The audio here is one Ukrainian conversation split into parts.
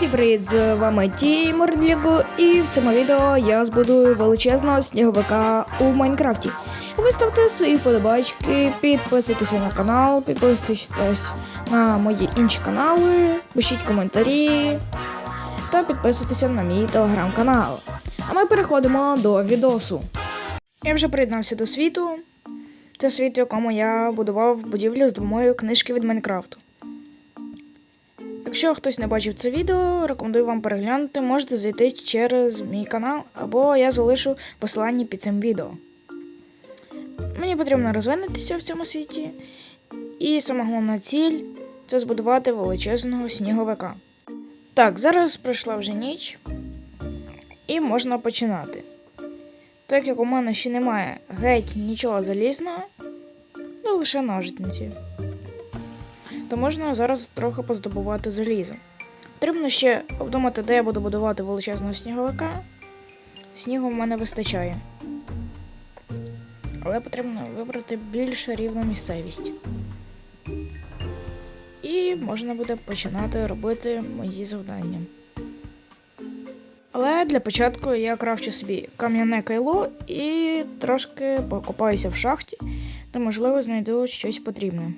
Усім привіт, з вами Тімур Ліго, і в цьому відео я збудую величезного сніговика у Майнкрафті. Ви ставте свої подобачки, підписуйтесь на канал, підписуйтесь на мої інші канали, пишіть коментарі та підписуйтесь на мій телеграм-канал. А ми переходимо до відосу. Я вже приєднався до світу. Це світ, в якому я будував будівлю з допомогою книжки від Майнкрафту. Якщо хтось не бачив це відео, рекомендую вам переглянути. Можете зайти через мій канал, або я залишу посилання під цим відео. Мені потрібно розвинутися в цьому світі. І сама головна ціль це збудувати величезного сніговика. Так, зараз пройшла вже ніч, і можна починати. Так як у мене ще немає геть нічого залізного, ну лише ножниці то можна зараз трохи поздобувати залізо. Потрібно ще обдумати, де я буду будувати величезного сніговика. Снігу в мене вистачає. Але потрібно вибрати більш рівну місцевість. І можна буде починати робити мої завдання. Але для початку я кравчу собі кам'яне кайло і трошки покопаюся в шахті, то можливо знайду щось потрібне.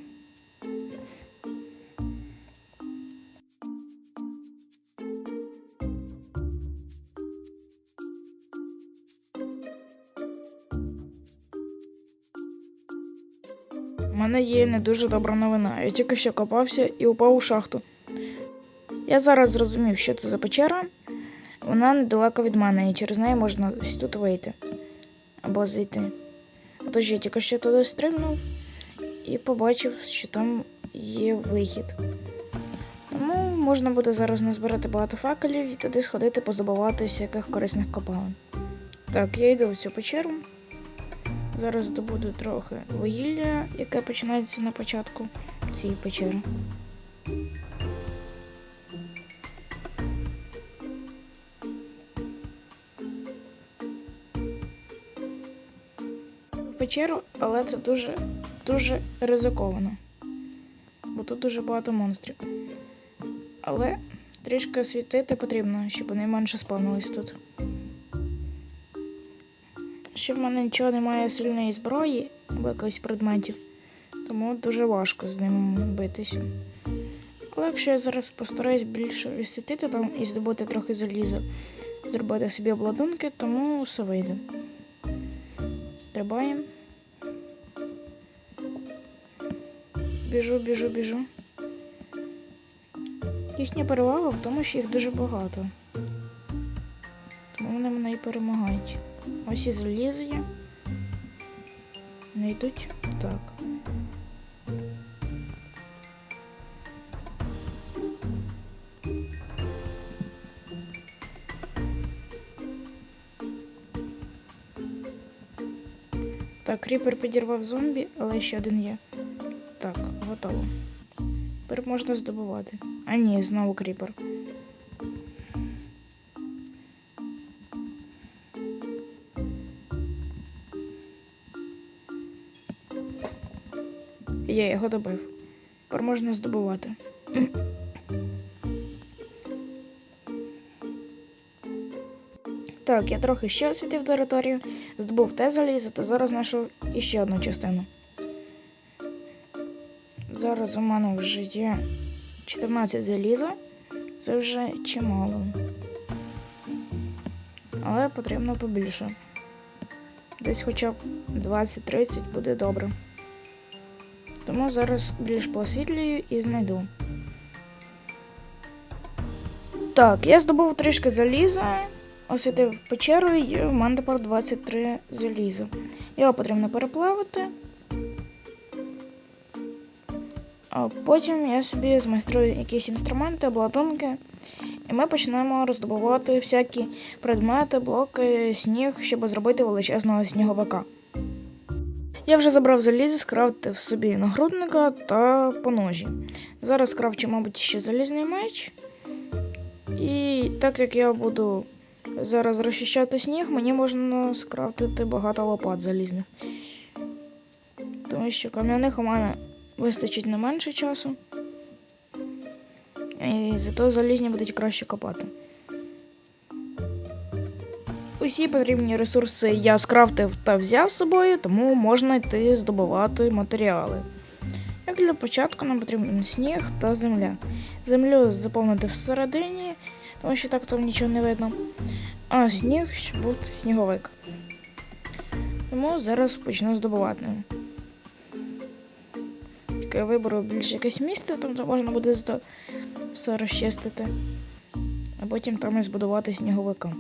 У мене є не дуже добра новина. Я тільки що копався і упав у шахту. Я зараз зрозумів, що це за печера. Вона недалеко від мене, і через неї можна ось тут вийти або зайти. Отож я тільки що туди стрибнув і побачив, що там є вихід. Тому можна буде зараз назбирати багато факелів і туди сходити позабувати всяких корисних копалин. Так, я йду в цю печеру. Зараз добуду трохи вугілля, яке починається на початку цієї печери. Печеру, але це дуже дуже ризиковано. Бо тут дуже багато монстрів. Але трішки освітити потрібно, щоб вони менше спавнились тут. Ще в мене нічого немає сильної зброї або якихось предметів, тому дуже важко з ним битися. Але якщо я зараз постараюсь більше відсвітити там і здобути трохи заліза, зробити собі обладунки, тому все вийде. Стрибаємо. Біжу, біжу, біжу. Їхня перевага в тому, що їх дуже багато. Тому вони мене і перемагають. Ось і залізо є. Не йдуть? Так. Так, кріпер підірвав зомбі, але ще один є. Так, готово. Тепер можна здобувати. А ні, знову кріпер. Я його добив. Тепер можна здобувати. Так, я трохи ще освітив територію, здобув те залізо, то зараз знайшов іще одну частину. Зараз у мене вже є 14 заліза. Це вже чимало. Але потрібно побільше. Десь хоча б 20-30 буде добре. Тому зараз більш поосвітлюю і знайду. Так, я здобув трішки заліза, освітив печеру і в мене тепер 23 заліза. Його потрібно переплавити. А потім я собі змайструю якісь інструменти, обладунки. І ми почнемо роздобувати всякі предмети, блоки, сніг, щоб зробити величезного сніговика. Я вже забрав залізо, скрафтив собі нагрудника та поножі. Зараз крафчу, мабуть, ще залізний меч. І так як я буду зараз розчищати сніг, мені можна скрафтити багато лопат залізних. Тому що кам'яних у мене вистачить не менше часу. І зато залізні будуть краще копати. Усі потрібні ресурси я скрафтив та взяв з собою, тому можна йти здобувати матеріали. Як для початку нам потрібен сніг та земля. Землю заповнити всередині, тому що так там нічого не видно. А сніг, щоб був сніговик. Тому зараз почну здобувати. Тільки я виберу більше якесь місце, там можна буде все розчистити. А потім там і збудувати сніговика.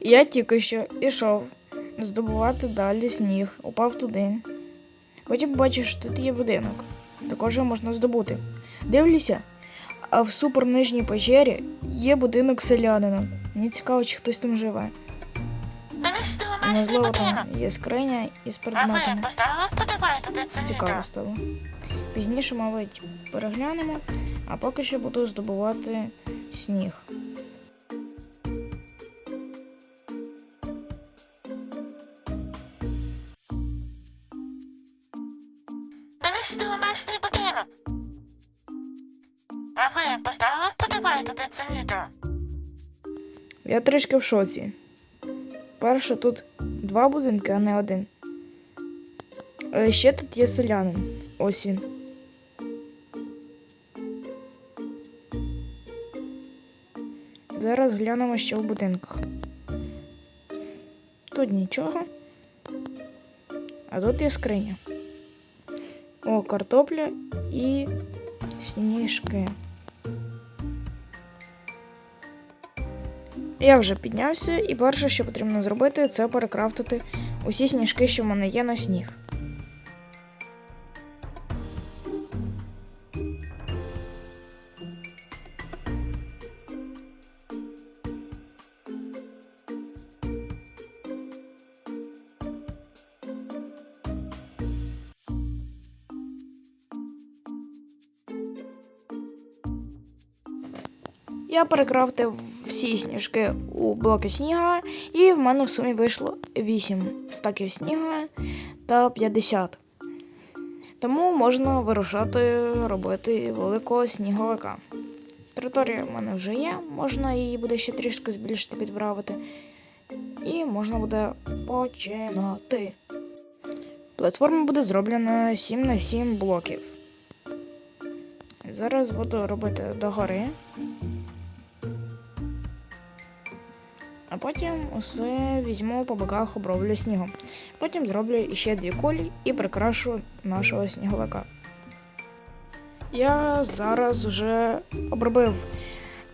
Я тільки що ішов здобувати далі сніг, упав туди. Потім бачив, що тут є будинок. Також його можна здобути. Дивлюся, а в супернижній печері є будинок селянина. Мені цікаво, чи хтось там живе. Можливо, там є скриня із предметами. Цікаво стало. Пізніше, мабуть, переглянемо, а поки що буду здобувати сніг. Я трішки в шоці. Перше, тут два будинки, а не один. Але ще тут є селянин. Ось він. Зараз глянемо, що в будинках. Тут нічого. А тут є скриня. О, картопля і сніжки. Я вже піднявся, і перше, що потрібно зробити, це перекрафтити усі сніжки, що в мене є на сніг. Я перекрафтив всі сніжки у блоки сніга, і в мене в сумі вийшло 8 стаків сніга та 50. Тому можна вирушати робити великого сніговика. Територія в мене вже є, можна її буде ще трішки збільшити, підправити. І можна буде починати. Платформа буде зроблена 7 на 7 блоків. Зараз буду робити догори. Потім усе візьму по боках, оброблю снігом. Потім зроблю ще дві кулі і прикрашу нашого сніговика. Я зараз вже обробив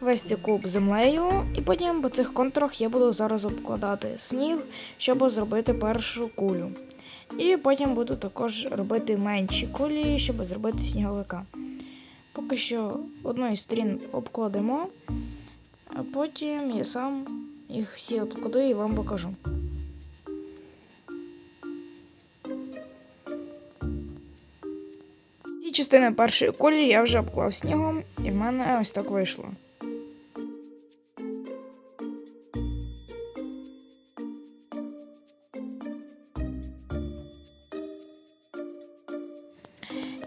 весь цей куб землею, і потім по цих контурах я буду зараз обкладати сніг, щоб зробити першу кулю. І потім буду також робити менші кулі, щоб зробити сніговика. Поки що одну із сторін обкладемо, а потім я сам їх всі обкладу і вам покажу. Ці частини першої кулі я вже обклав снігом, і в мене ось так вийшло.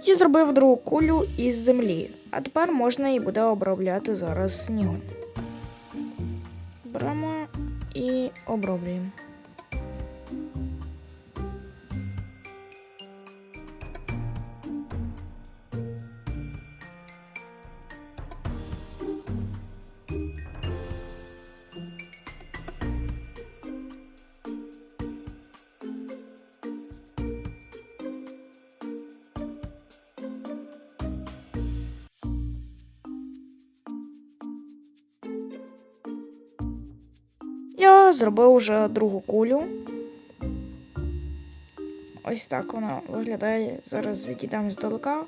Я зробив другу кулю із землі, а тепер можна її буде обробляти зараз снігом. Оброблюємо. Я зробив вже другу кулю. Ось так вона виглядає. Зараз відійдемо здалека.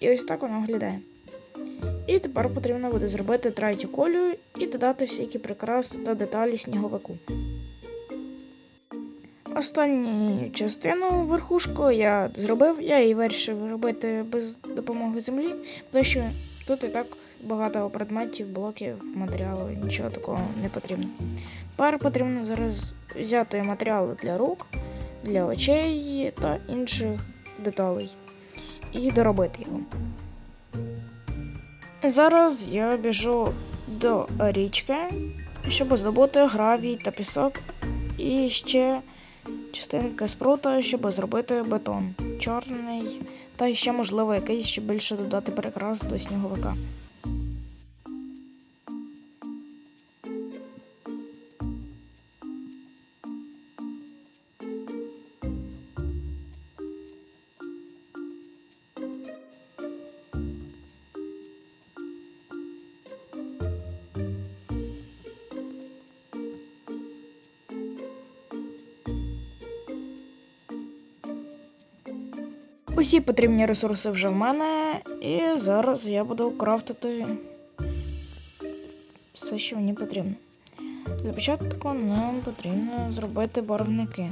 І ось так вона виглядає. І тепер потрібно буде зробити третю колію і додати всякі прикраси та деталі сніговику. Останню частину верхушку я зробив, я її вирішив робити без допомоги землі, тому що тут і так багато предметів, блоків, матеріалу, нічого такого не потрібно. Тепер потрібно зараз взяти матеріали для рук, для очей та інших деталей і доробити його. Зараз я біжу до річки, щоб здобути гравій та пісок і ще частинки спрута, щоб зробити бетон чорний, та ще, можливо, якийсь ще більше додати прикрас до сніговика. Усі потрібні ресурси вже в мене, і зараз я буду крафтити все, що мені потрібно. Для початку нам потрібно зробити барвники.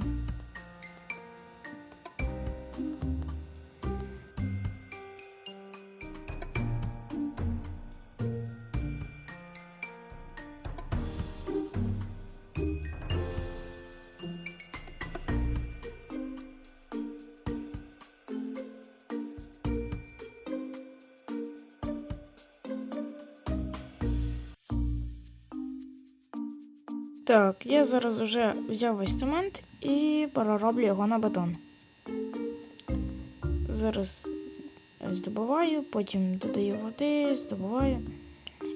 Так, я зараз вже взяв весь цемент і перероблю його на бетон. Зараз здобуваю, потім додаю води, здобуваю.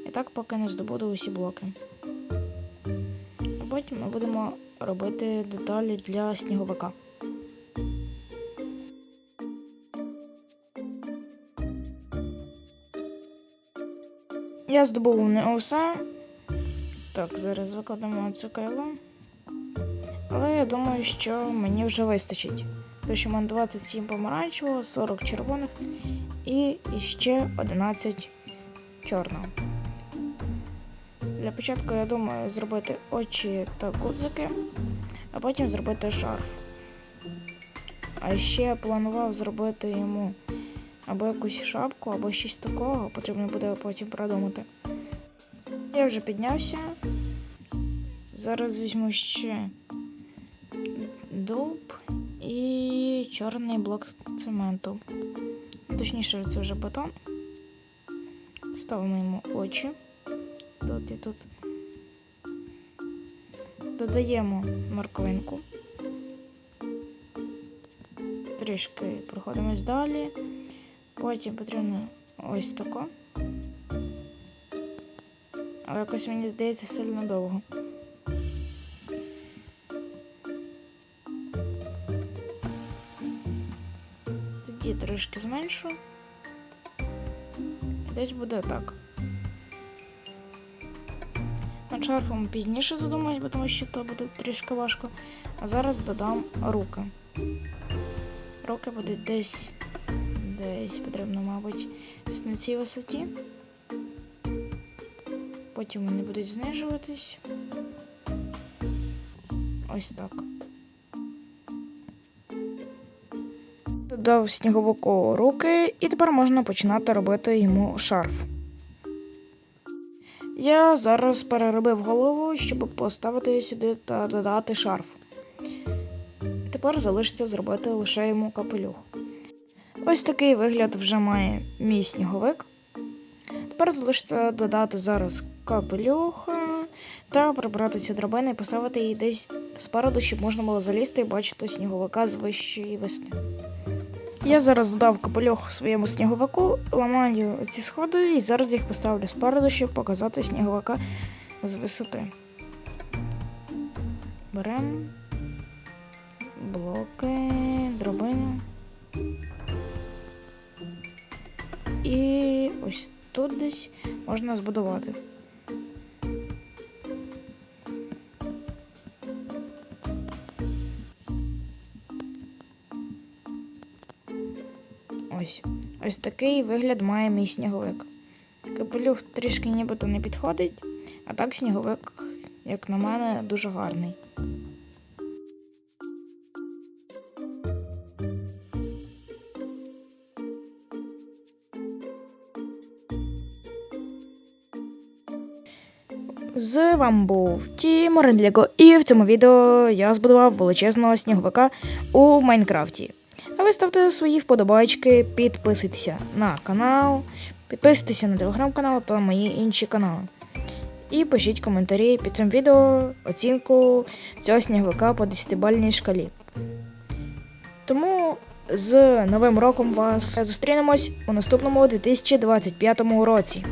І так поки не здобуду усі блоки. Потім ми будемо робити деталі для сніговика. Я здобув не усе. Так, зараз викладемо це кайло. Але я думаю, що мені вже вистачить. Тому що в мене 27 помаранчевого, 40 червоних і ще 11 чорного. Для початку я думаю зробити очі та гудзики, а потім зробити шарф. А ще я планував зробити йому або якусь шапку, або щось такого, потрібно буде потім продумати. Я вже піднявся. Зараз візьму ще дуб і чорний блок цементу. Точніше, це вже бетон. Ставимо йому очі. Тут і тут. Додаємо морковинку. Трішки проходимось далі. Потім потрібно ось тако. Але якось мені здається сильно довго. Тоді трошки зменшу. Десь буде так. Над шарфом пізніше задумаюсь, тому що то буде трішки важко. А зараз додам руки. Руки будуть десь. Десь потрібно, мабуть, на цій висоті. Потім вони будуть знижуватись. Ось так. Додав сніговику руки, і тепер можна починати робити йому шарф. Я зараз переробив голову, щоб поставити сюди та додати шарф. Тепер залишиться зробити лише йому капелюх. Ось такий вигляд вже має мій сніговик. Тепер залишиться додати зараз капелюх та прибрати цю драбину і поставити її десь спереду, щоб можна було залізти і бачити сніговика з вищої весни. Я зараз додав капелюх своєму сніговику, ламаю ці сходи і зараз їх поставлю спереду, щоб показати сніговика з висоти. Беремо блоки, дробину. І ось тут десь можна збудувати. Ось. Ось такий вигляд має мій сніговик. Капелюх трішки нібито не підходить, а так сніговик, як на мене, дуже гарний. З вами був Тім Рендліго, і в цьому відео я збудував величезного сніговика у Майнкрафті. Ставте свої вподобайки, підписуйтеся на канал, підписуйтеся на телеграм-канал та мої інші канали. І пишіть коментарі під цим відео оцінку цього сніговика по 10-бальній шкалі. Тому з Новим роком вас зустрінемось у наступному 2025 році.